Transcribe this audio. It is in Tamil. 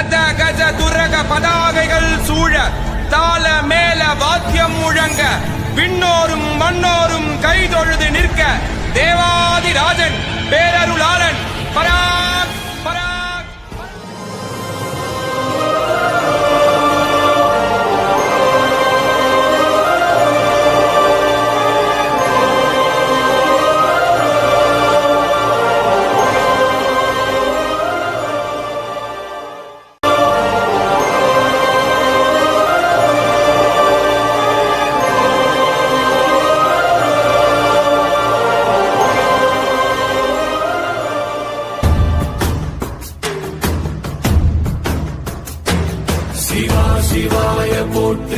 கஜ கஜ துரக பதாகைகள் சூழ தாள மேல வாத்தியம் முழங்க விண்ணோரும் மண்ணோரும் கைதொழுது நிற்க தேவாதிராஜன் பேர சிவா சிவாய போற்றியே